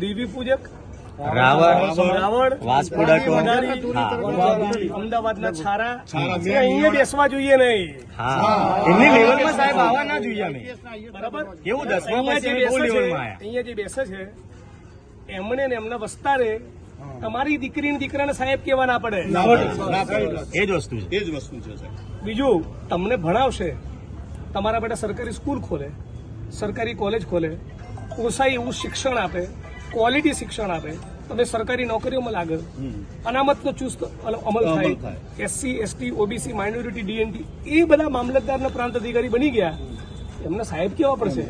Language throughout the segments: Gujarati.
દેવી પૂજક રાવણ રાવણ વાસપુડા ટોન. વડારી, હા. અમદાવાદના છારા. અહીંયા બેસવા જોઈએ નહીં. એમની લેવલમાં સાહેબ આવવા ના જોઈએ અમે બરાબર? કેવું દસમા પછી બેસે છે બહુ લેવલમાં આયા. અહીંયા જે બેસે છે એમને ને એમના વસ્તારે તમારી દીકરીને દીકરાને સાહેબ કેવા ના પડે. એ જ વસ્તુ છે. એ જ વસ્તુ છે બીજું તમને ભણાવશે. તમારા બેટા સરકારી સ્કૂલ ખોલે સરકારી કોલેજ ખોલે પોસાય એવું શિક્ષણ આપે ક્વોલિટી શિક્ષણ આપે તમને સરકારી નોકરીઓમાં લાગે. અનામતનો ચુસ્ત અમલ થાય. SC ST OBC minority DNT એ બધા મામલતદારના પ્રાંત અધિકારી બની ગયા. એમને સાહેબ કેવા પડશે?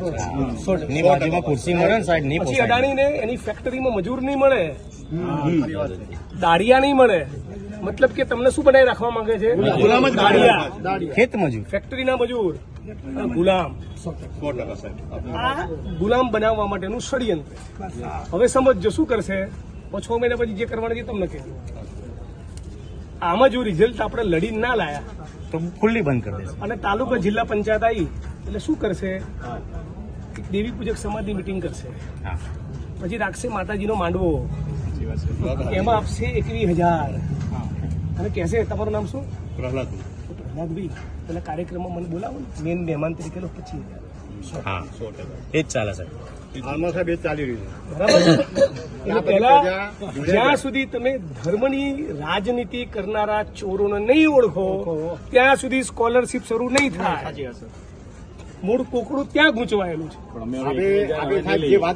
પછી અડાણીને એની ફેક્ટરીમાં મજૂર નહીં મળે. દાડિયા નહીં મળે. મતલબ કે તમને શું બનાવી રાખવા માંગે છે? ગુલામ જ દાડિયા. ખેત મજૂર. ફેક્ટરીના મજૂર. ગુલામ. ગુલામ બનાવવા માટેનું ષડયંત્ર. હવે સમજજો શું કરશે? છ મહિના પછી જે કરવાનું છે તમને કહેજો. આમાં જો રિઝલ્ટ આપણે લડી ના લાયા તો ખુલ્લી બંધ કરી દેશે. અને તાલુકા જિલ્લા પંચાયત આવી એટલે શું કરશે? દેવી પૂજક સમાજની મિટિંગ કરશે. હા. પછી રાખશે માતાજીનો માંડવો. એમાં આપશે એકવીસ હજાર. અને કહેશે તમારું નામ શું? પ્રહલાદ. પ્રહલાદભાઈ પેલા કાર્યક્રમમાં મને બોલાવો ને. મેન મહેમાન તરીકે લો પછી હા. સો ટકા. એ જ ચાલે સાહેબ. હાલમાં સાહેબ એ ચાલી રહ્યું છે. બરાબર એટલે પહેલા જ્યાં સુધી તમે ધર્મની રાજનીતિ કરનારા ચોરોને નહીં ઓળખો ત્યાં સુધી સ્કોલરશીપ શરૂ નહીં થાય. મૂળ કોકડું ત્યાં ગૂંચવાયેલું છે.